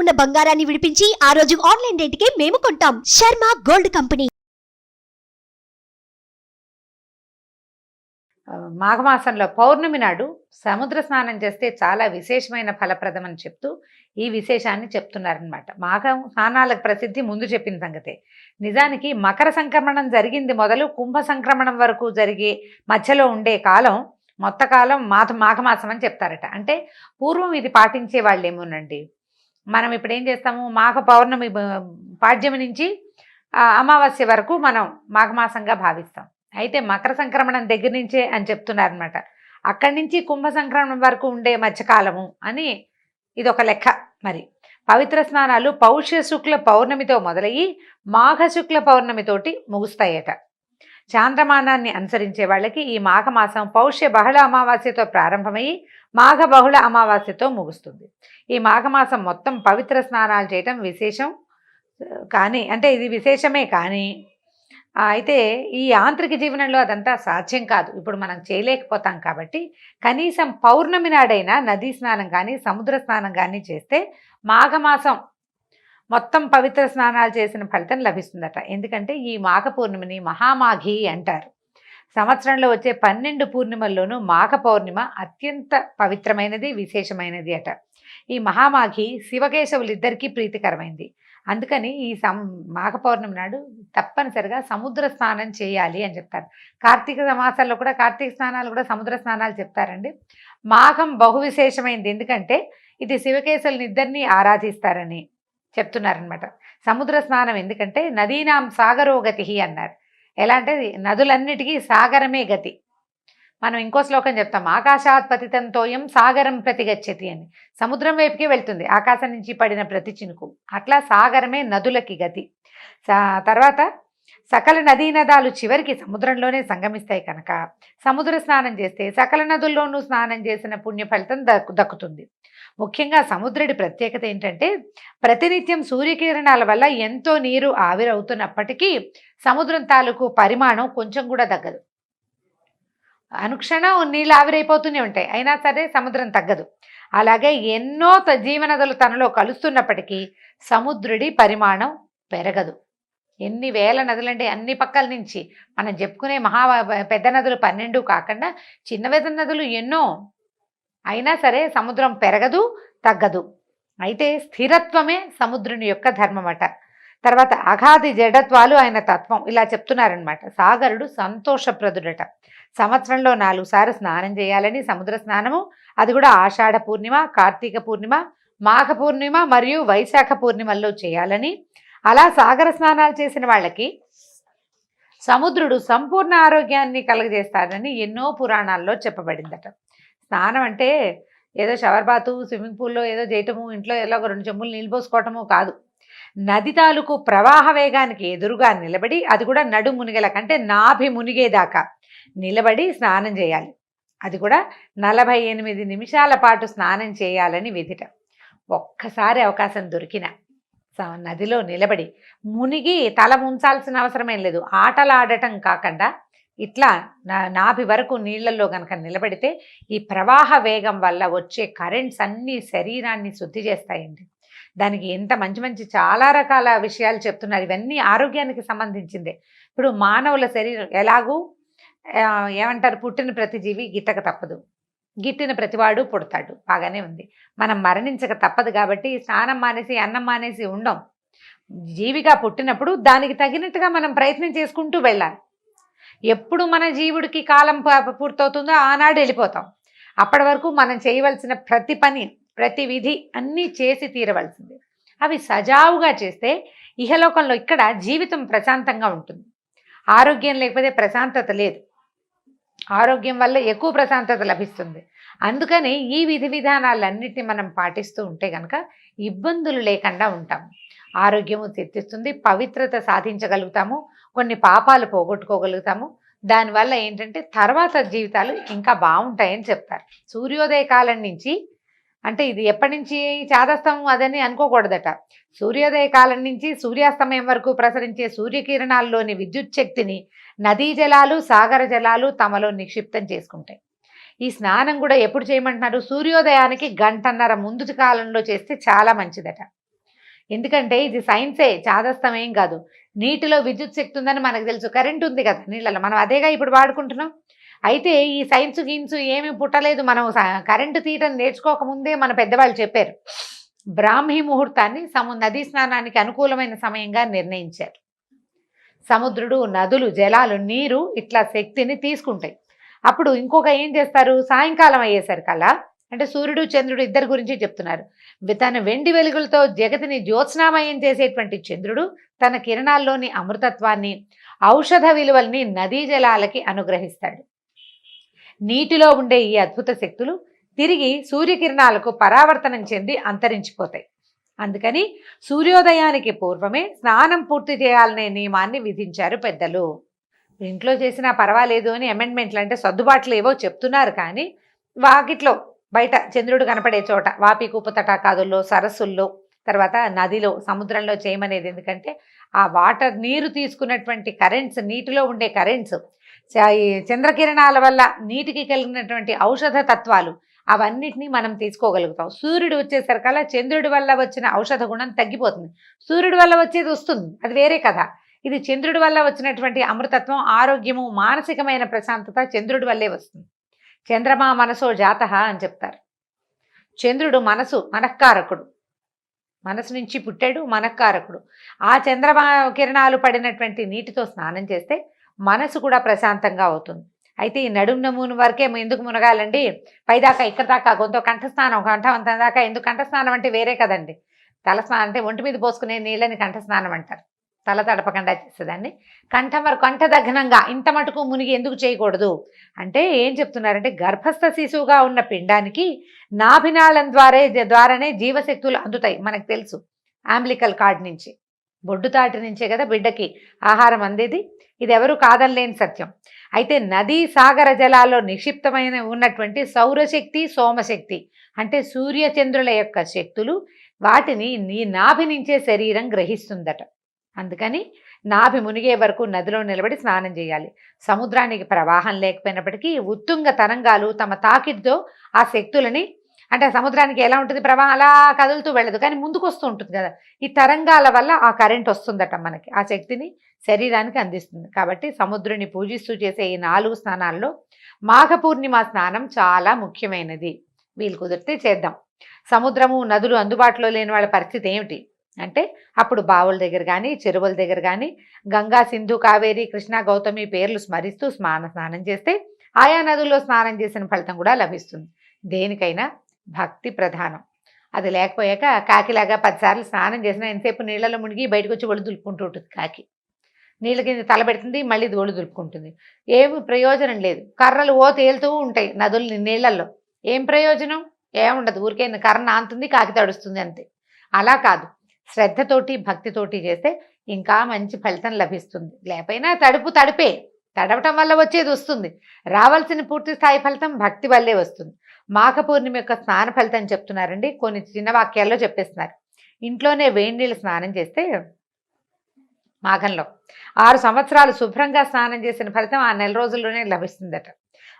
ఉన్న బంగారాన్ని విడిపించి ఆ రోజు ఆన్లైన్ రేటుకే మేము కొంటాం. Sharma gold company. మాఘమాసంలో పౌర్ణమి నాడు సముద్ర స్నానం చేస్తే చాలా విశేషమైన ఫలప్రదం అని చెప్తూ ఈ విశేషాన్ని చెప్తున్నారనమాట మాఘం స్నానాలకు ప్రసిద్ధి ముందు చెప్పిన సంగతే. నిజానికి మకర సంక్రమణం జరిగింది మొదలు కుంభ సంక్రమణం వరకు జరిగే మధ్యలో ఉండే కాలం మొత్త కాలం మాఘ మాఘమాసం అని చెప్తారట. అంటే పూర్వం ఇది పాటించే వాళ్ళేమోనండి. మనం ఇప్పుడు ఏం చేస్తాము? మాఘ పౌర్ణమి పాడ్యమి నుంచి అమావాస్య వరకు మనం మాఘమాసంగా భావిస్తాం. అయితే మకర సంక్రమణం దగ్గర నుంచే అని చెప్తున్నారనమాట అక్కడి నుంచి కుంభ సంక్రమణం వరకు ఉండే మధ్యకాలము అని ఇది ఒక లెక్క మరి. పవిత్ర స్నానాలు పౌష్య శుక్ల పౌర్ణమితో మొదలయ్యి మాఘ శుక్ల పౌర్ణమితోటి ముగుస్తాయట. చాంద్రమానాన్ని అనుసరించే వాళ్ళకి ఈ మాఘమాసం పౌష్య బహుళ అమావాస్యతో ప్రారంభమయ్యి మాఘ బహుళ అమావాస్యతో ముగుస్తుంది. ఈ మాఘమాసం మొత్తం పవిత్ర స్నానాలు చేయటం విశేషం. కానీ అంటే ఇది విశేషమే కానీ అయితే ఈ యాంత్రిక జీవనంలో అదంతా సాధ్యం కాదు. ఇప్పుడు మనం చేయలేకపోతాం కాబట్టి కనీసం పౌర్ణమి నాడైనా నదీ స్నానం కానీ సముద్ర స్నానం కానీ చేస్తే మాఘమాసం మొత్తం పవిత్ర స్నానాలు చేసిన ఫలితం లభిస్తుందట. ఎందుకంటే ఈ మాఘ పౌర్ణమిని మహామాఘి అంటారు. సంవత్సరంలో వచ్చే పన్నెండు పూర్ణిమల్లోనూ మాఘ పౌర్ణిమ అత్యంత పవిత్రమైనది విశేషమైనది అట. ఈ మహామాఘి శివకేశవులిద్దరికీ ప్రీతికరమైంది. అందుకని ఈ సం మాఘ పౌర్ణమి నాడు తప్పనిసరిగా సముద్ర స్నానం చేయాలి అని చెప్తారు. కార్తీక మాసాల్లో కూడా కార్తీక స్నానాలు కూడా సముద్ర స్నానాలు చెప్తారండి. మాఘం బహు విశేషమైంది. ఎందుకంటే ఇది శివకేశవులని ఇద్దరిని ఆరాధిస్తారని చెప్తున్నారనమాట సముద్ర స్నానం ఎందుకంటే నదీనాం సాగరోగతి అన్నారు. ఎలా అంటే నదులన్నిటికీ సాగరమే గతి. మనం ఇంకో శ్లోకం చెప్తాం ఆకాశాత్ పతితంతోయం సాగరం ప్రతిగచ్చతి అని. సముద్రం వైపుకే వెళ్తుంది ఆకాశం నుంచి పడిన ప్రతి చినుకు. అట్లా సాగరమే నదులకి గతి. సా- తర్వాత సకల నదీ నదాలు చివరికి సముద్రంలోనే సంగమిస్తాయి కనుక సముద్ర స్నానం చేస్తే సకల నదుల్లోనూ స్నానం చేసిన పుణ్య ఫలితం దక్కు దక్కుతుంది. ముఖ్యంగా సముద్రుడి ప్రత్యేకత ఏంటంటే ప్రతినిత్యం సూర్యకిరణాల వల్ల ఎంతో నీరు ఆవిరవుతున్నప్పటికీ సముద్రం తాలూకు పరిమాణం కొంచెం కూడా తగ్గదు. అనుక్షణం నీళ్ళు ఆవిరైపోతూనే ఉంటాయి. అయినా సరే సముద్రం తగ్గదు. అలాగే ఎన్నో జీవనదులు తనలో కలుస్తున్నప్పటికీ సముద్రుడి పరిమాణం పెరగదు. ఎన్ని వేల నదులంటే అన్ని పక్కల నుంచి. మనం చెప్పుకునే మహా పెద్ద నదులు పన్నెండు కాకుండా చిన్న పెద్ద నదులు ఎన్నో. అయినా సరే సముద్రం పెరగదు తగ్గదు. అయితే స్థిరత్వమే సముద్రుని యొక్క ధర్మమట. తర్వాత అఘాది జడత్వాలు ఆయన తత్వం. ఇలా చెప్తున్నారనమాట సాగరుడు సంతోషప్రదుడట. సంవత్సరంలో నాలుగు సార్లు స్నానం చేయాలని సముద్ర స్నానము. అది కూడా ఆషాఢ పూర్ణిమ కార్తీక పూర్ణిమ మాఘ పూర్ణిమ మరియు వైశాఖ పూర్ణిమల్లో చేయాలని అలా సాగర స్నానాలు చేసిన వాళ్ళకి సముద్రుడు సంపూర్ణ ఆరోగ్యాన్ని కలుగజేస్తాడని ఎన్నో పురాణాల్లో చెప్పబడిందట. స్నానం అంటే ఏదో షవర్ బాతు స్విమ్మింగ్ పూల్లో ఏదో చేయటము ఇంట్లో ఎలా ఒక రెండు చెంబులు నీళ్ళు పోసుకోవటము కాదు. నది తాలూకు ప్రవాహ వేగానికి ఎదురుగా నిలబడి అది కూడా నడు మునిగేలా అంటే నాభి మునిగేదాకా నిలబడి స్నానం చేయాలి. అది కూడా నలభై ఎనిమిది నిమిషాల పాటు స్నానం చేయాలని విధిట. ఒక్కసారి అవకాశం దొరికిన నదిలో నిలబడి మునిగి తల ముంచాల్సిన అవసరమేం లేదు. ఆటలాడటం కాకుండా ఇట్లా నా నాభి వరకు నీళ్ళల్లో కనుక నిలబడితే ఈ ప్రవాహ వేగం వల్ల వచ్చే కరెంట్స్ అన్ని శరీరాన్ని శుద్ధి చేస్తాయండి. దానికి ఎంత మంచి మంచి చాలా రకాల విషయాలు చెప్తున్నారు. ఇవన్నీ ఆరోగ్యానికి సంబంధించిందే. ఇప్పుడు మానవుల శరీరం ఎలాగూ ఏమంటారు పుట్టిన ప్రతి జీవి గీతక తప్పదు. గిట్టిన ప్రతివాడు పుడతాడు. బాగానే ఉంది. మనం మరణించక తప్పదు కాబట్టి స్నానం మానేసి అన్నం మానేసి ఉండం. జీవిగా పుట్టినప్పుడు దానికి తగినట్టుగా మనం ప్రయత్నం చేసుకుంటూ వెళ్ళాలి. ఎప్పుడు మన జీవుడికి కాలం ప- పూర్తవుతుందో ఆనాడు వెళ్ళిపోతాం. అప్పటి వరకు మనం చేయవలసిన ప్రతి పని ప్రతి విధి అన్నీ చేసి తీరవలసింది. అవి సజావుగా చేస్తే ఇహలోకంలో ఇక్కడ జీవితం ప్రశాంతంగా ఉంటుంది. ఆరోగ్యం లేకపోతే ప్రశాంతత లేదు. ఆరోగ్యం వల్ల ఎక్కువ ప్రశాంతత లభిస్తుంది. అందుకని ఈ విధి విధానాలన్నిటిని మనం పాటిస్తూ ఉంటే కనుక ఇబ్బందులు లేకుండా ఉంటాం. ఆరోగ్యము తెచ్చిస్తుంది పవిత్రత సాధించగలుగుతాము కొన్ని పాపాలు పోగొట్టుకోగలుగుతాము. దానివల్ల ఏంటంటే తర్వాత జీవితాలు ఇంకా బాగుంటాయని చెప్తారు. సూర్యోదయ కాలం నుంచి అంటే ఇది ఎప్పటి నుంచి చాదస్తం అదని అనుకోకూడదట. సూర్యోదయ కాలం నుంచి సూర్యాస్తమయం వరకు ప్రసరించే సూర్యకిరణాల్లోని విద్యుత్ శక్తిని నదీ జలాలు సాగర జలాలు తమలో నిక్షిప్తం చేసుకుంటాయి. ఈ స్నానం కూడా ఎప్పుడు చేయమంటున్నారు? సూర్యోదయానికి గంటన్నర ముందు కాలంలో చేస్తే చాలా మంచిదట. ఎందుకంటే ఇది సైన్సే చాదస్తం ఏం కాదు. నీటిలో విద్యుత్ శక్తి ఉందని మనకు తెలుసు. కరెంట్ ఉంది కదా నీళ్ళలో. మనం అదేగా ఇప్పుడు వాడుకుంటున్నాం. అయితే ఈ సైన్స్ గిన్స్ ఏమీ పుట్టలేదు. మనం కరెంటు తీయటం నేర్చుకోకముందే మన పెద్దవాళ్ళు చెప్పారు. బ్రాహ్మీ ముహూర్తాన్ని సము నదీ స్నానానికి అనుకూలమైన సమయంగా నిర్ణయించారు. సముద్రుడు నదులు జలాలు నీరు ఇట్లా శక్తిని తీసుకుంటాయి. అప్పుడు ఇంకొక ఏం చేస్తారు? సాయంకాలం అయ్యేసరికల్లా అంటే సూర్యుడు చంద్రుడు ఇద్దరి గురించి చెప్తున్నారు. తన వెండి వెలుగులతో జగతిని జ్యోత్స్నామయం చేసేటువంటి చంద్రుడు తన కిరణాల్లోని అమృతత్వాన్ని ఔషధ విలువల్ని నదీ జలాలకి అనుగ్రహిస్తాడు. నీటిలో ఉండే ఈ అద్భుత శక్తులు తిరిగి సూర్యకిరణాలకు పరావర్తనం చెంది అంతరించిపోతాయి. అందుకని సూర్యోదయానికి పూర్వమే స్నానం పూర్తి చేయాలనే నియమాన్ని విధించారు పెద్దలు. ఇంట్లో చేసినా పర్వాలేదు అని అమెండ్మెంట్లు అంటే సర్దుబాట్లు ఏవో చెప్తున్నారు కానీ వాకిట్లో బయట చంద్రుడు కనపడే చోట వాపి కూపు తటాకాదుల్లో సరస్సుల్లో తర్వాత నదిలో సముద్రంలో చేయమనేది ఎందుకంటే ఆ వాటర్ నీరు తీసుకున్నటువంటి కరెంట్స్ నీటిలో ఉండే కరెంట్స్ ఈ చంద్రకిరణాల వల్ల నీటికి కలిగినటువంటి ఔషధ తత్వాలు అవన్నిటినీ మనం తీసుకోగలుగుతాం. సూర్యుడు వచ్చేసరికల్లా చంద్రుడి వల్ల వచ్చిన ఔషధ గుణం తగ్గిపోతుంది. సూర్యుడి వల్ల వచ్చేది వస్తుంది. అది వేరే కథ. ఇది చంద్రుడి వల్ల వచ్చినటువంటి అమృతత్వం ఆరోగ్యము మానసికమైన ప్రశాంతత చంద్రుడి వల్లే వస్తుంది. చంద్రమా మనసో జాత అని చెప్తారు. చంద్రుడు మనసు మనఃకారకుడు. మనసు నుంచి పుట్టాడు మనఃకారకుడు. ఆ చంద్రమా కిరణాలు పడినటువంటి నీటితో స్నానం చేస్తే మనసు కూడా ప్రశాంతంగా అవుతుంది. అయితే ఈ నడుము నమూను వరకే ఎందుకు మునగాలండి? పైదాకా ఇక్కడ దాకా కొంత కంఠస్నానం కంఠవంతం దాకా ఎందుకు కంఠస్నానం అంటే వేరే కదండి. తల స్నానం అంటే ఒంటి మీద పోసుకునే నీళ్ళని కంఠస్నానం అంటారు. తల తడపకుండా చేసేదాన్ని. కంఠం వరకు కంఠ దగ్నంగా ఇంత మటుకు మునిగి ఎందుకు చేయకూడదు? అంటే ఏం చెప్తున్నారంటే గర్భస్థ శిశువుగా ఉన్న పిండానికి నాభినాళం ద్వారే ద్వారానే జీవశక్తులు అందుతాయి మనకు తెలుసు. ఆంబ్లికల్ కార్డ్ నుంచి. బొడ్డు తాటి నుంచే కదా బిడ్డకి ఆహారం అందేది. ఇది ఎవరు కాదనలేని సత్యం. అయితే నదీ సాగర జలాల్లో నిక్షిప్తమైన ఉన్నటువంటి సౌరశక్తి సోమశక్తి అంటే సూర్యచంద్రుల యొక్క శక్తులు వాటిని నీ నాభి నుంచే శరీరం గ్రహిస్తుందట. అందుకని నాభి మునిగే వరకు నదిలో నిలబడి స్నానం చేయాలి. సముద్రానికి ప్రవాహం లేకపోయినప్పటికీ ఉత్తుంగ తరంగాలు తమ తాకిడితో ఆ శక్తులని అంటే సముద్రానికి ఎలా ఉంటుంది ప్రవాహం అలా కదులుతూ వెళ్ళదు. కానీ ముందుకు వస్తూ ఉంటుంది కదా. ఈ తరంగాల వల్ల ఆ కరెంట్ వస్తుందట మనకి. ఆ శక్తిని శరీరానికి అందిస్తుంది. కాబట్టి సముద్రుని పూజిస్తూ చేసే ఈ నాలుగు స్నానాల్లో మాఘ పూర్ణిమ స్నానం చాలా ముఖ్యమైనది. వీలు కుదిరితే చేద్దాం. సముద్రము నదులు అందుబాటులో లేని వాళ్ళ పరిస్థితి ఏమిటి? అంటే అప్పుడు బావుల దగ్గర కానీ చెరువుల దగ్గర కానీ గంగా సింధు కావేరి కృష్ణ గౌతమి పేర్లు స్మరిస్తూ స్నాన స్నానం చేస్తే ఆయా నదుల్లో స్నానం చేసిన ఫలితం కూడా లభిస్తుంది. దేనికైనా భక్తి ప్రధానం. అది లేకపోయాక కాకిలాగా పదిసార్లు స్నానం చేసినా ఎంతసేపు నీళ్ళలో మునిగి బయటకు వచ్చి ఒళ్ళు దులుపుకుంటూ ఉంటుంది కాకి. నీళ్ళ కింద తలబెడుతుంది మళ్ళీ ఇది ఒళ్ళు దులుపుకుంటుంది. ఏమి ప్రయోజనం లేదు. కర్రలు ఓ తేలుతూ ఉంటాయి నదులు నీళ్ళల్లో. ఏం ప్రయోజనం? ఏముండదు ఊరికే కర్ర నాంతుంది కాకి తడుస్తుంది అంతే. అలా కాదు. శ్రద్ధతోటి భక్తితోటి చేస్తే ఇంకా మంచి ఫలితం లభిస్తుంది. లేకపోయినా తడుపు తడిపే. తడవటం వల్ల వచ్చేది వస్తుంది. రావాల్సిన పూర్తి స్థాయి ఫలితం భక్తి వల్లే వస్తుంది. మాఘ పూర్ణిమ యొక్క స్నాన ఫలితం చెప్తున్నారండి. కొన్ని చిన్న వాక్యాల్లో చెప్పేస్తున్నారు. ఇంట్లోనే వేడి నీళ్ళు స్నానం చేస్తే మాఘంలో ఆరు సంవత్సరాలు శుభ్రంగా స్నానం చేసిన ఫలితం ఆ నెల రోజుల్లోనే లభిస్తుందట.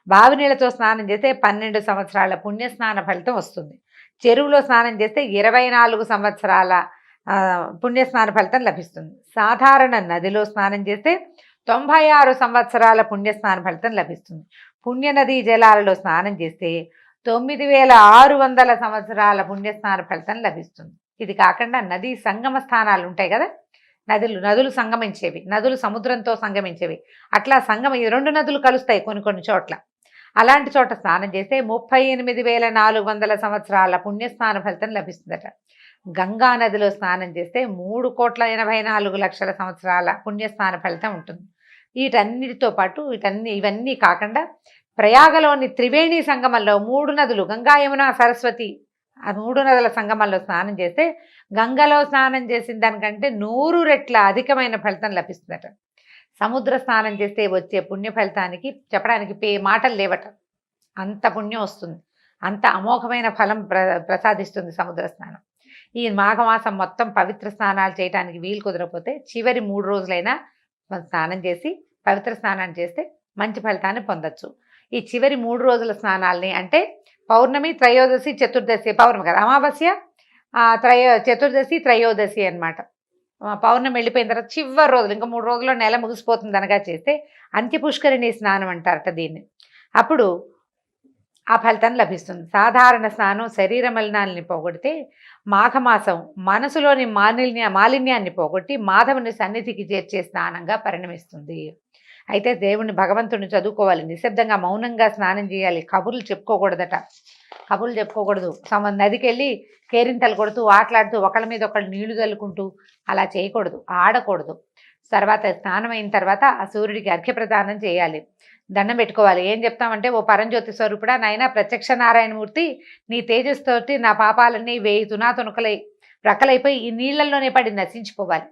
బావి నీళ్ళతో స్నానం చేస్తే పన్నెండు సంవత్సరాల పుణ్య స్నాన ఫలితం వస్తుంది. చెరువులో స్నానం చేస్తే ఇరవై నాలుగు సంవత్సరాల పుణ్యస్నాన పుణ్య స్నాన ఫలితం లభిస్తుంది. సాధారణ నదిలో స్నానం చేస్తే తొంభై ఆరు సంవత్సరాల పుణ్య స్నాన ఫలితం లభిస్తుంది. పుణ్య నదీ జలాలలో స్నానం చేస్తే తొమ్మిది వేల ఆరు వందల సంవత్సరాల పుణ్యస్నాన ఫలితం లభిస్తుంది. ఇది కాకుండా నదీ సంగమ స్థానాలు ఉంటాయి కదా? నదులు నదులు సంగమించేవి నదులు సముద్రంతో సంగమించేవి. అట్లా సంగమ ఈ రెండు నదులు కలుస్తాయి కొన్ని కొన్ని చోట్ల. అలాంటి చోట స్నానం చేస్తే ముప్పై ఎనిమిది వేల నాలుగు వందల సంవత్సరాల పుణ్యస్నాన ఫలితం లభిస్తుందట. గంగా నదిలో స్నానం చేస్తే మూడు కోట్ల ఎనభై నాలుగు లక్షల సంవత్సరాల పుణ్యస్నాన ఫలితం ఉంటుంది. వీటన్నిటితో పాటు వీటన్ని ఇవన్నీ కాకుండా ప్రయాగలోని త్రివేణి సంగమంలో మూడు నదులు గంగా యమున సరస్వతి ఆ మూడు నదుల సంగమంలో స్నానం చేస్తే గంగలో స్నానం చేసిన దానికంటే నూరు రెట్ల అధికమైన ఫలితం లభిస్తుందట. సముద్ర స్నానం చేస్తే వచ్చే పుణ్య ఫలితానికి చెప్పడానికి పే మాటలు లేవట. అంత పుణ్యం వస్తుంది. అంత అమోఘమైన ఫలం ప్ర ప్రసాదిస్తుంది సముద్ర స్నానం. ఈ మాఘమాసం మొత్తం పవిత్ర స్నానాలు చేయడానికి వీలు కుదరకపోతే చివరి మూడు రోజులైనా స్నానం చేసి పవిత్ర స్నానాన్ని చేస్తే మంచి ఫలితాన్ని పొందొచ్చు. ఈ చివరి మూడు రోజుల స్నానాల్ని అంటే పౌర్ణమి త్రయోదశి చతుర్దశి పౌర్ణమి కదా అమావాస్య త్రయో చతుర్దశి త్రయోదశి అనమాట పౌర్ణమి వెళ్ళిపోయిన తర్వాత చివరి రోజులు ఇంకా మూడు రోజుల్లో నెల ముగిసిపోతుంది అనగా చేస్తే అంత్యపుష్కరిణి స్నానం అంటారట దీన్ని. అప్పుడు ఆ ఫలితం లభిస్తుంది. సాధారణ స్నానం శరీర మలినాల్ని పోగొడితే మాఘమాసం మనసులోని మాలిన్య మాలిన్యాన్ని పోగొట్టి మాధవుని సన్నిధికి చేర్చే స్నానంగా పరిణమిస్తుంది. అయితే దేవుని భగవంతుని చదువుకోవాలి. నిశ్శబ్దంగా మౌనంగా స్నానం చేయాలి. కబుర్లు చెప్పుకోకూడదట. కబుర్లు చెప్పుకోకూడదు. సమ నదికి వెళ్ళి కేరింతలు కొడుతూ ఆటలాడుతూ ఒకళ్ళ మీద ఒకళ్ళు నీళ్ళు చల్లుకుంటూ అలా చేయకూడదు. ఆడకూడదు. తర్వాత స్నానం అయిన తర్వాత ఆ సూర్యుడికి అర్ఘ్యప్రదానం చేయాలి. దండం పెట్టుకోవాలి. ఏం చెప్తామంటే ఓ పరంజ్యోతి స్వరూపుడా నాయన ప్రత్యక్ష నారాయణమూర్తి నీ తేజస్తోటి నా పాపాలన్నీ వేయి తునా తునకలై రకలైపోయి ఈ నీళ్ళలోనే పడి నశించిపోవాలి.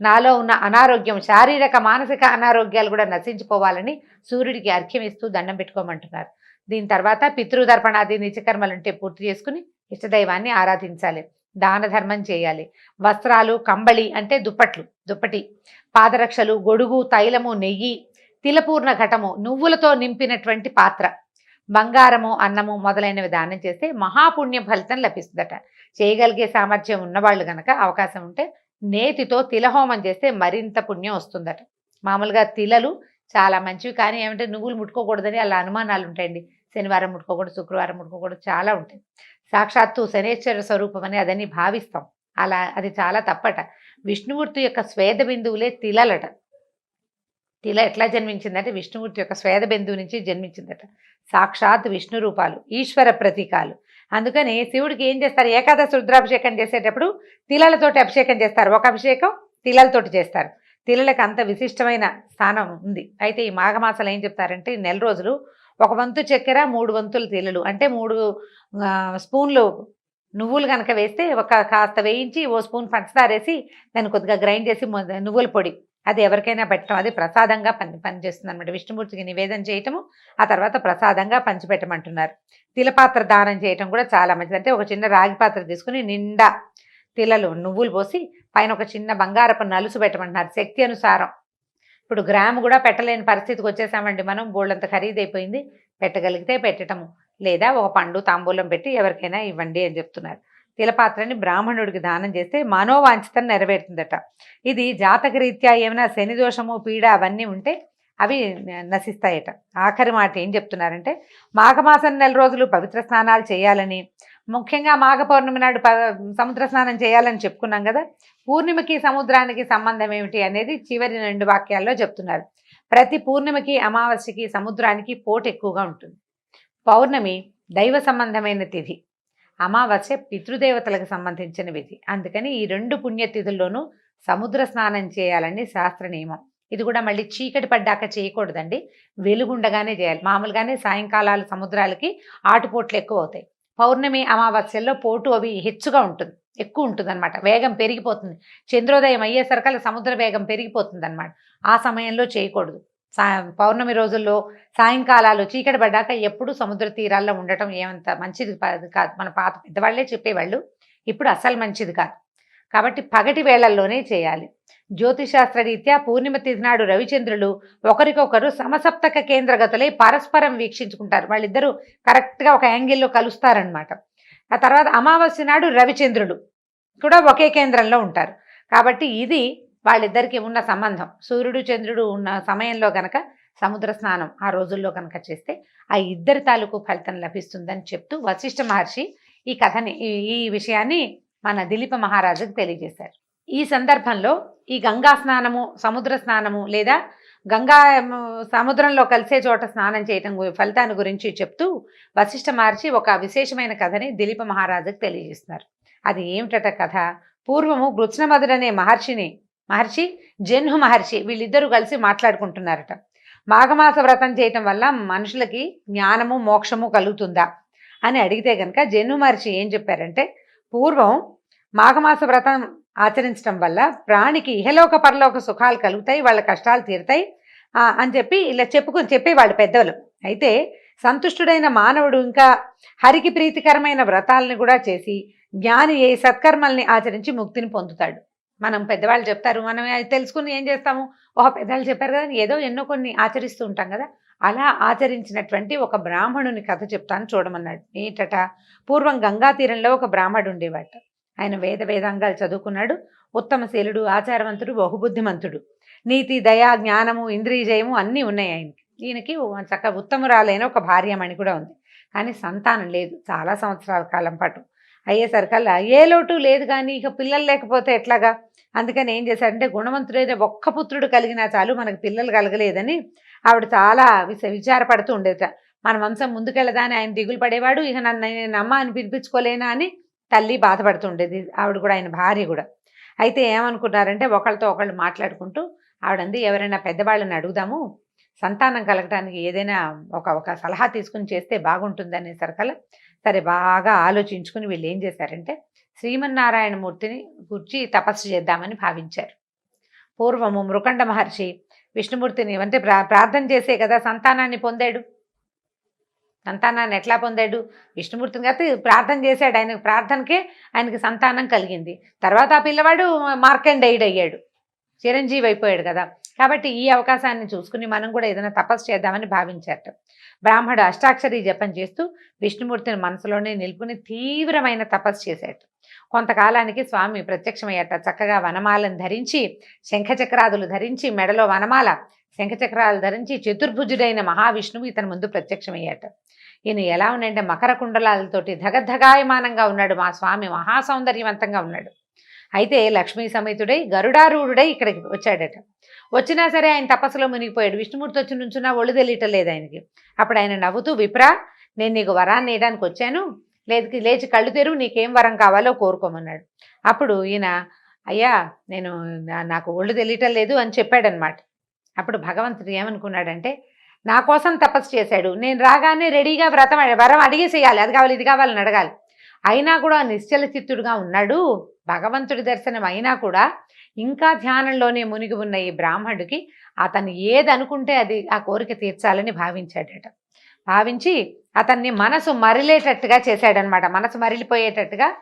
నాలో ఉన్న అనారోగ్యం శారీరక మానసిక అనారోగ్యాలు కూడా నశించిపోవాలని సూర్యుడికి అర్ఘ్యం ఇస్తూ దండం పెట్టుకోమంటున్నారు. దీని తర్వాత పితృదర్పణాది నిత్యకర్మలుంటే పూర్తి చేసుకుని ఇష్టదైవాన్ని ఆరాధించాలి. దాన ధర్మం చేయాలి. వస్త్రాలు కంబళి అంటే దుప్పట్లు దుప్పటి. పాదరక్షలు గొడుగు తైలము నెయ్యి తిలపూర్ణ ఘటము నువ్వులతో నింపినటువంటి పాత్ర. బంగారము అన్నము మొదలైనవి దానం చేస్తే మహాపుణ్య ఫలితం లభిస్తుందట. చేయగలిగే సామర్థ్యం ఉన్నవాళ్ళు గనక అవకాశం ఉంటే నేతితో తిలహోమం చేస్తే మరింత పుణ్యం వస్తుందట. మామూలుగా తిలలు చాలా మంచివి కానీ ఏమంటే నువ్వులు ముట్టుకోకూడదని అలా అనుమానాలు ఉంటాయండి. శనివారం ముట్టుకోకూడదు శుక్రవారం ముట్టుకోకూడదు చాలా ఉంటాయి. సాక్షాత్తు శనేశ్వర స్వరూపం అని అదని భావిస్తాం. అలా అది చాలా తప్పట. విష్ణుమూర్తి యొక్క స్వేద బిందువులే తిలలట. తిల ఎట్లా జన్మించిందంటే విష్ణుమూర్తి యొక్క స్వేద బిందువు నుంచి జన్మించిందట. సాక్షాత్ విష్ణు రూపాలు ఈశ్వర ప్రతీకాలు. అందుకని శివుడికి ఏం చేస్తారు? ఏకాదశి రుద్రాభిషేకం చేసేటప్పుడు తిలలతోటి అభిషేకం చేస్తారు. ఒక అభిషేకం తిలలతోటి చేస్తారు. తిలలకు అంత విశిష్టమైన స్థానం ఉంది. అయితే ఈ మాఘమాసాలు ఏం చెప్తారంటే నెల రోజులు ఒక వంతు చక్కెర మూడు వంతులు తిలలు. అంటే మూడు స్పూన్లు నువ్వులు కనుక వేస్తే ఒక కాస్త వేయించి ఓ స్పూన్ పంచదార వేసి దాన్ని కొద్దిగా గ్రైండ్ చేసి నువ్వుల పొడి అది ఎవరికైనా పెట్టడం అది ప్రసాదంగా పని పనిచేస్తుంది అనమాట విష్ణుమూర్తికి నివేదన చేయటము ఆ తర్వాత ప్రసాదంగా పంచిపెట్టమంటున్నారు. తిలపాత్ర దానం చేయటం కూడా చాలా మంచిది. అంటే ఒక చిన్న రాగి పాత్ర తీసుకుని నిండా తిలలు నువ్వులు పోసి పైన ఒక చిన్న బంగారపు నలుసు పెట్టమంటున్నారు శక్తి అనుసారం. ఇప్పుడు గ్రాము కూడా పెట్టలేని పరిస్థితికి వచ్చేసామండి మనం. బోళ్ళంత ఖరీదైపోయింది. పెట్టగలిగితే పెట్టటము. లేదా ఒక పండు తాంబూలం పెట్టి ఎవరికైనా ఇవ్వండి అని చెప్తున్నారు. తిలపాత్రని బ్రాహ్మణుడికి దానం చేస్తే మనోవాంఛితం నెరవేరుతుందట. ఇది జాతకరీత్యా ఏమైనా శని దోషము పీడ అవన్నీ ఉంటే అవి నశిస్తాయట. ఆఖరి మాట ఏం చెప్తున్నారంటే మాఘమాసం నెల రోజులు పవిత్ర స్నానాలు చేయాలని ముఖ్యంగా మాఘ పౌర్ణమి నాడు సముద్ర స్నానం చేయాలని చెప్పుకున్నాం కదా పూర్ణిమకి సముద్రానికి సంబంధం ఏమిటి అనేది చివరి రెండు వాక్యాల్లో చెప్తున్నారు. ప్రతి పూర్ణిమకి అమావాస్యకి సముద్రానికి పోటు ఎక్కువగా ఉంటుంది. పౌర్ణమి దైవ సంబంధమైన తిథి. అమావాస్య పితృదేవతలకు సంబంధించిన విధి. అందుకని ఈ రెండు పుణ్యతిథుల్లోనూ సముద్ర స్నానం చేయాలని శాస్త్ర నియమం. ఇది కూడా మళ్ళీ చీకటి పడ్డాక చేయకూడదండి. వెలుగుండగానే చేయాలి. మామూలుగానే సాయంకాలాలు సముద్రాలకి ఆటుపోట్లు ఎక్కువ అవుతాయి పౌర్ణమి అమావాస్యల్లో పోటు అవి హెచ్చుగా ఉంటుంది. ఎక్కువ ఉంటుంది అనమాట వేగం పెరిగిపోతుంది. చంద్రోదయం అయ్యేసరికల్లా సముద్ర వేగం పెరిగిపోతుంది అనమాట ఆ సమయంలో చేయకూడదు. సా పౌర్ణమి రోజుల్లో సాయంకాలాలు చీకటి పడ్డాక ఎప్పుడు సముద్ర తీరాల్లో ఉండటం ఏమంత మంచిది కాదు. మన పాత పెద్దవాళ్ళే చెప్పేవాళ్ళు. ఇప్పుడు అసలు మంచిది కాదు. కాబట్టి పగటి వేళల్లోనే చేయాలి. జ్యోతిశాస్త్ర రీత్యా పూర్ణిమ తిథినాడు రవిచంద్రులు ఒకరికొకరు సమసప్తక కేంద్రగతులై పరస్పరం వీక్షించుకుంటారు. వాళ్ళిద్దరూ కరెక్ట్గా ఒక యాంగిల్లో కలుస్తారనమాట ఆ తర్వాత అమావాస్య నాడు రవిచంద్రుడు కూడా ఒకే కేంద్రంలో ఉంటారు. కాబట్టి ఇది వాళ్ళిద్దరికి ఉన్న సంబంధం. సూర్యుడు చంద్రుడు ఉన్న సమయంలో గనక సముద్ర స్నానం ఆ రోజుల్లో కనుక చేస్తే ఆ ఇద్దరి తాలూకు ఫలితం లభిస్తుందని చెప్తూ వశిష్ఠ మహర్షి ఈ కథని ఈ- ఈ విషయాన్ని మన దిలీప మహారాజుకు తెలియజేశారు. ఈ సందర్భంలో ఈ గంగా స్నానము సముద్ర స్నానము లేదా గంగా సముద్రంలో కలిసే చోట స్నానం చేయటం గు- ఫలితాన్ని గురించి చెప్తూ వశిష్ఠ మహర్షి ఒక విశేషమైన కథని దిలీప మహారాజుకు తెలియజేస్తున్నారు. అది ఏమిటట కథ? పూర్వము గృత్స్నమధుడు అనే మహర్షిని మహర్షి జన్హు మహర్షి వీళ్ళిద్దరూ కలిసి మాట్లాడుకుంటున్నారట. మాఘమాస వ్రతం చేయటం వల్ల మనుషులకి జ్ఞానము మోక్షము కలుగుతుందా? అని అడిగితే కనుక జన్హు మహర్షి ఏం చెప్పారంటే పూర్వం మాఘమాస వ్రతం ఆచరించడం వల్ల ప్రాణికి ఇహలోక పరలోక సుఖాలు కలుగుతాయి వాళ్ళ కష్టాలు తీరుతాయి ఆ, అని చెప్పి ఇలా చెప్పుకొని చెప్పేవాళ్ళు పెద్దలు అయితే సంతుష్టుడైన మానవుడు ఇంకా హరికి ప్రీతికరమైన వ్రతాలని కూడా చేసి జ్ఞాని ఏ సత్కర్మల్ని ఆచరించి ముక్తిని పొందుతాడు. మనం పెద్దవాళ్ళు చెప్తారు మనం అది తెలుసుకుని ఏం చేస్తాము? ఓహో పెద్దవాళ్ళు చెప్పారు కదా అని ఏదో ఎన్నో కొన్ని ఆచరిస్తూ ఉంటాం కదా. అలా ఆచరించినటువంటి ఒక బ్రాహ్మణుని కథ చెప్తాను చూడమన్నాడు ఏంటట పూర్వం గంగా తీరంలో ఒక బ్రాహ్మడు ఉండేవాట. ఆయన వేద వేదాంగాలు చదువుకున్నాడు. ఉత్తమశీలుడు ఆచారవంతుడు బహుబుద్ధిమంతుడు. నీతి దయ జ్ఞానము ఇంద్రియజయము అన్నీ ఉన్నాయి ఆయనకి. ఈయనకి చక్క ఉత్తమురాలైన ఒక భార్యమణి కూడా ఉంది. కానీ సంతానం లేదు. చాలా సంవత్సరాల కాలం పాటు. అయ్యేసరికల్లా ఏ లోటు లేదు కానీ ఇక పిల్లలు లేకపోతే ఎట్లాగా? అందుకని ఏం చేశారంటే గుణవంతుడైన ఒక్క పుత్రుడు కలిగినా చాలు మనకు పిల్లలు కలగలేదని ఆవిడ చాలా విస విచారపడుతూ ఉండేట మన వంశం ముందుకెళ్ళదా అని ఆయన దిగులు పడేవాడు ఇక నన్ను నేను అమ్మ అని పిలిపించుకోలేనా అని తల్లి బాధపడుతుండేది ఆవిడ కూడా ఆయన భార్య కూడా. అయితే ఏమనుకున్నారంటే ఒకళ్ళతో ఒకళ్ళు మాట్లాడుకుంటూ ఆవిడంది ఎవరైనా పెద్దవాళ్ళని అడుగుదాము సంతానం కలగడానికి ఏదైనా ఒక ఒక సలహా తీసుకుని చేస్తే బాగుంటుంది అనేసరికల్లా సరే బాగా ఆలోచించుకుని వీళ్ళు ఏం చేశారంటే శ్రీమన్నారాయణమూర్తిని గుర్చి తపస్సు చేద్దామని భావించారు. పూర్వము మృకండ మహర్షి విష్ణుమూర్తిని అంటే ప్రా ప్రార్థన చేసే కదా సంతానాన్ని పొందాడు? సంతానాన్ని ఎట్లా పొందాడు? విష్ణుమూర్తిని కాబట్టి ప్రార్థన చేశాడు. ఆయన ప్రార్థనకే ఆయనకి సంతానం కలిగింది. తర్వాత ఆ పిల్లవాడు మార్కండేయుడు అయ్యాడు. చిరంజీవి అయిపోయాడు కదా. కాబట్టి ఈ అవకాశాన్ని చూసుకుని మనం కూడా ఏదైనా తపస్సు చేద్దామని భావించారట. బ్రాహ్మడు అష్టాక్షరి జపం చేస్తూ విష్ణుమూర్తిని మనసులోనే నిలుపుని తీవ్రమైన తపస్సు చేశాడు. కొంతకాలానికి స్వామి ప్రత్యక్షమయ్యట చక్కగా వనమాలను ధరించి శంఖచక్రాదులు ధరించి మెడలో వనమాల శంఖచక్రాలు ధరించి చతుర్భుజుడైన మహావిష్ణువు ఇతని ముందు ప్రత్యక్షమయ్యాట ఈయన ఎలా ఉన్నాడంటే మకర కుండలాలతోటి ధగధగాయమానంగా ఉన్నాడు. మా స్వామి మహాసౌందర్యవంతంగా ఉన్నాడు. అయితే లక్ష్మీ సమేతుడై గరుడారూఢుడై ఇక్కడికి వచ్చాడట. వచ్చినా సరే ఆయన తపస్సులో మునిగిపోయాడు. విష్ణుమూర్తి వచ్చి నుంచున్నా ఒళ్ళు తెలియటం లేదు ఆయనకి. అప్పుడు ఆయన నవ్వుతూ విప్రా నేను నీకు వరాన్ని వేయడానికి వచ్చాను. లేదు లేచి కళ్ళు తెరువు నీకేం వరం కావాలో కోరుకోమన్నాడు. అప్పుడు ఈయన అయ్యా నేను నాకు ఒళ్ళు తెలియటం లేదు అని చెప్పాడనమాట. అప్పుడు భగవంతుడు ఏమనుకున్నాడంటే నా కోసం తపస్సు చేశాడు. నేను రాగానే రెడీగా వ్రతం వరం అడిగేసేయాలి. అది కావాలి ఇది కావాలని అడగాలి. అయినా కూడా నిశ్చల చిత్తుడుగా ఉన్నాడు భగవంతుడి దర్శనం అయినా కూడా ఇంకా ధ్యానంలోనే మునిగి ఉన్న ఈ బ్రాహ్మణుడికి అతను ఏది అనుకుంటే అది ఆ కోరిక తీర్చాలని భావించాడట. భావించి అతన్ని మనసు మరిలేటట్టుగా చేశాడనమాట. మనసు మరిలిపోయేటట్టుగా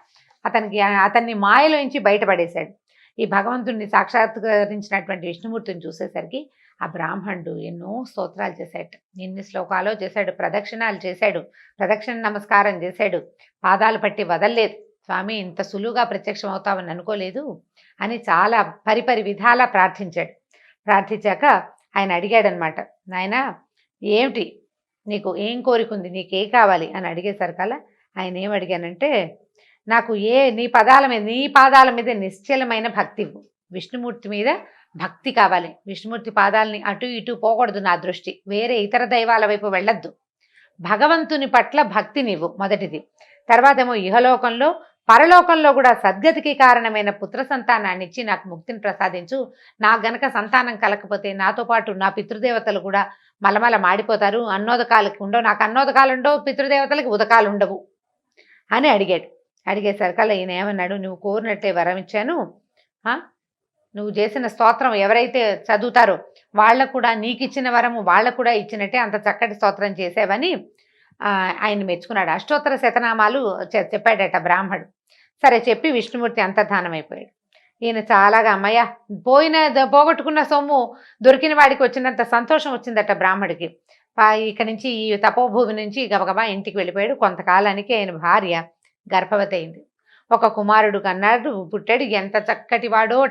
అతనికి అతన్ని మాయలోంచి బయటపడేశాడు. ఈ భగవంతుడిని సాక్షాత్కరించినటువంటి విష్ణుమూర్తిని చూసేసరికి ఆ బ్రాహ్మణుడు ఎన్నో స్తోత్రాలు చేశాడు. ఎన్ని శ్లోకాలు చేశాడు ప్రదక్షిణాలు చేశాడు ప్రదక్షిణ నమస్కారం చేశాడు. పాదాలు పట్టి వదల్లేదు. స్వామి ఇంత సులువుగా ప్రత్యక్షం అవుతామని అనుకోలేదు అని చాలా పరిపరి విధాలా ప్రార్థించాడు. ప్రార్థించాక ఆయన అడిగాడనమాట నాయన ఏమిటి? నీకు ఏం కోరిక ఉంది? నీకే కావాలి? అని అడిగేసరికల్లా ఆయన ఏం అడిగానంటే నాకు ఏ నీ పదాల మీద నీ పాదాల మీద నిశ్చలమైన భక్తి విష్ణుమూర్తి మీద భక్తి కావాలి. విష్ణుమూర్తి పాదాలని అటు ఇటు పోకూడదు నా దృష్టి. వేరే ఇతర దైవాల వైపు వెళ్ళొద్దు. భగవంతుని పట్ల భక్తి నీవు మొదటిది. తర్వాత ఏమో ఇహలోకంలో పరలోకంలో కూడా సద్గతికి కారణమైన పుత్ర సంతానాన్ని ఇచ్చి నాకు ముక్తిని ప్రసాదించు. నా గనక సంతానం కలకపోతే నాతో పాటు నా పితృదేవతలు కూడా మలమల మాడిపోతారు. అన్నోదకాలకి ఉండవు. నాకు అన్నోదకాలు ఉండవు పితృదేవతలకి ఉదకాలు ఉండవు అని అడిగాడు. అడిగేసరికల్లా ఈయన ఏమన్నాడు? నువ్వు కోరినట్టే వరం ఇచ్చాను. నువ్వు చేసిన స్తోత్రం ఎవరైతే చదువుతారో వాళ్ళకు కూడా నీకు ఇచ్చిన వరము వాళ్ళకు కూడా ఇచ్చినట్టే అంత చక్కటి స్తోత్రం చేసావని ఆయన మెచ్చుకున్నాడు. అష్టోత్తర శతనామాలు చెప్పాడట బ్రాహ్మడు. సరే చెప్పి విష్ణుమూర్తి అంతర్ధానం అయిపోయాడు ఈయన చాలాగా అమ్మయ్య పోయిన పోగొట్టుకున్న సొమ్ము దొరికిన వాడికి వచ్చినంత సంతోషం వచ్చిందట బ్రాహ్మడికి. పా- ఇక నుంచి ఈ తపోభూమి నుంచి గబగబా ఇంటికి వెళ్ళిపోయాడు. కొంతకాలానికి ఆయన భార్య గర్భవతి అయింది. ఒక కుమారుడు కన్నాడు పుట్టాడు. ఎంత చక్కటి వాడోట!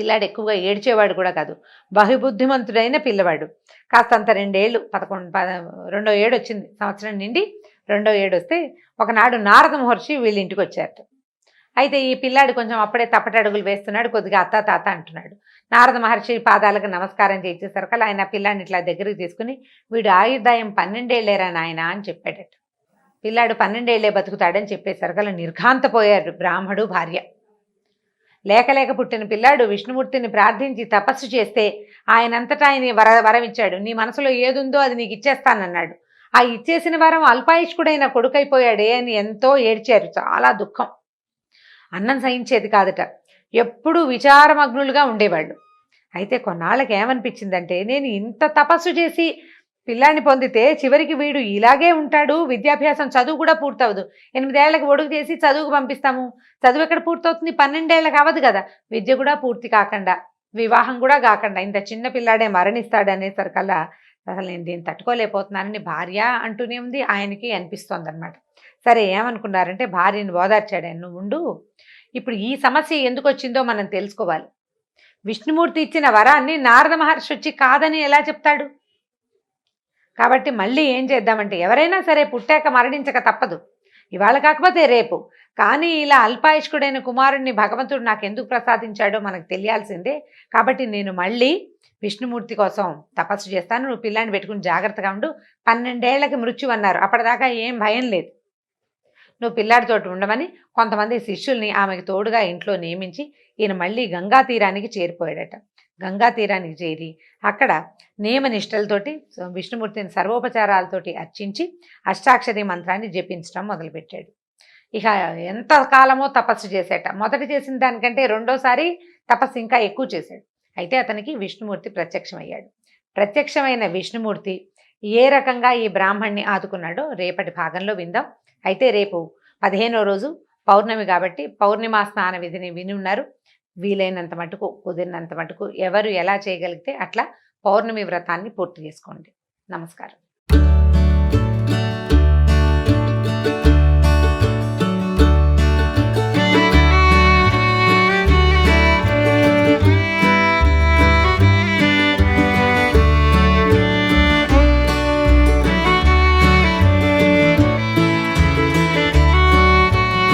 పిల్లాడు ఎక్కువగా ఏడ్చేవాడు కూడా కాదు. బహుబుద్ధిమంతుడైన పిల్లవాడు. కాస్తంత రెండేళ్ళు పదకొండు పద రెండో ఏడు వచ్చింది. సంవత్సరం నిండి రెండో ఏడు వస్తే ఒకనాడు నారద మహర్షి వీళ్ళ ఇంటికి వచ్చారట. అయితే ఈ పిల్లాడు కొంచెం అప్పుడే తప్పటడుగులు వేస్తున్నాడు కొద్దిగా అత్త తాత అంటున్నాడు. నారద మహర్షి పాదాలకు నమస్కారం చేసేసరికి ఆయన పిల్లాడిని ఇట్లా దగ్గరికి తీసుకుని వీడు ఆయుర్దాయం పన్నెండేళ్ళేరా నాయన? అని చెప్పాడట. పిల్లాడు పన్నెండేళ్ళే బతుకుతాడని చెప్పేసరికల్లా నిర్ఘాంతపోయారు బ్రాహ్మడు భార్య. లేకలేక పుట్టిన పిల్లాడు విష్ణుమూర్తిని ప్రార్థించి తపస్సు చేస్తే ఆయనంతటా ఆయన వర వరం ఇచ్చాడు నీ మనసులో ఏదుందో అది నీకు ఇచ్చేస్తానన్నాడు. ఆ ఇచ్చేసిన వరం అల్పాయుష్కుడైన కొడుకైపోయాడే అని ఎంతో ఏడ్చారు. చాలా దుఃఖం. అన్నం సహించేది కాదట. ఎప్పుడూ విచారమగ్నులుగా ఉండేవాళ్ళు. అయితే కొన్నాళ్ళకి ఏమనిపించిందంటే నేను ఇంత తపస్సు చేసి పిల్లాన్ని పొందితే చివరికి వీడు ఇలాగే ఉంటాడు. విద్యాభ్యాసం చదువు కూడా పూర్తవదు. ఎనిమిదేళ్ళకు ఒడుగు చేసి చదువుకు పంపిస్తాము. చదువు ఎక్కడ పూర్తవుతుంది? పన్నెండేళ్ళకి అవ్వదు కదా. విద్య కూడా పూర్తి కాకుండా వివాహం కూడా కాకుండా ఇంత చిన్న పిల్లాడే మరణిస్తాడు అనేసరికల్లా అసలు నేను దీన్ని తట్టుకోలేకపోతున్నానని భార్య అంటూనే ఉంది. ఆయనకి అనిపిస్తోంది అనమాట సరే ఏమనుకున్నారంటే భార్యని ఓదార్చాడు. ఆయన "నువ్వు ఉండు. ఇప్పుడు ఈ సమస్య ఎందుకు వచ్చిందో మనం తెలుసుకోవాలి. విష్ణుమూర్తి ఇచ్చిన వరాన్ని నారద మహర్షి వచ్చి కాదని ఎలా చెప్తాడు? కాబట్టి మళ్ళీ ఏం చేద్దామంటే ఎవరైనా సరే పుట్టాక మరణించక తప్పదు. ఇవాళ కాకపోతే రేపు. కానీ ఇలా అల్పాయుష్కుడైన కుమారుణ్ణి భగవంతుడు నాకు ఎందుకు ప్రసాదించాడో మనకు తెలియాల్సిందే. కాబట్టి నేను మళ్ళీ విష్ణుమూర్తి కోసం తపస్సు చేస్తాను. నువ్వు పిల్లాన్ని పెట్టుకుని జాగ్రత్తగా ఉండు. పన్నెండేళ్ళకి మృత్యు అన్నారు. అప్పటిదాకా ఏం భయం లేదు. నువ్వు పిల్లాడితోటి ఉండమని కొంతమంది శిష్యుల్ని ఆమెకు తోడుగా ఇంట్లో నియమించి ఈయన మళ్ళీ గంగా తీరానికి చేరిపోయాడట. గంగా తీరానికి చేరి అక్కడ నియమనిష్టలతోటి విష్ణుమూర్తిని సర్వోపచారాలతోటి అర్చించి అష్టాక్షరి మంత్రాన్ని జపించడం మొదలుపెట్టాడు. ఇక ఎంత కాలమో తపస్సు చేసేట. మొదట చేసిన దానికంటే రెండోసారి తపస్సు ఇంకా ఎక్కువ చేశాడు. అయితే అతనికి విష్ణుమూర్తి ప్రత్యక్షమయ్యాడు. ప్రత్యక్షమైన విష్ణుమూర్తి ఏ రకంగా ఈ బ్రాహ్మణ్ణి ఆదుకున్నాడో రేపటి భాగంలో విందాం. అయితే రేపు పదిహేనో రోజు పౌర్ణమి కాబట్టి పౌర్ణిమా స్నాన విధిని విని ఉన్నారు. వీలైనంత మటుకు కుదిరినంత మటుకు ఎవరు ఎలా చేయగలిగితే అట్లా పౌర్ణమి వ్రతాన్ని పూర్తి చేసుకోండి. నమస్కారం.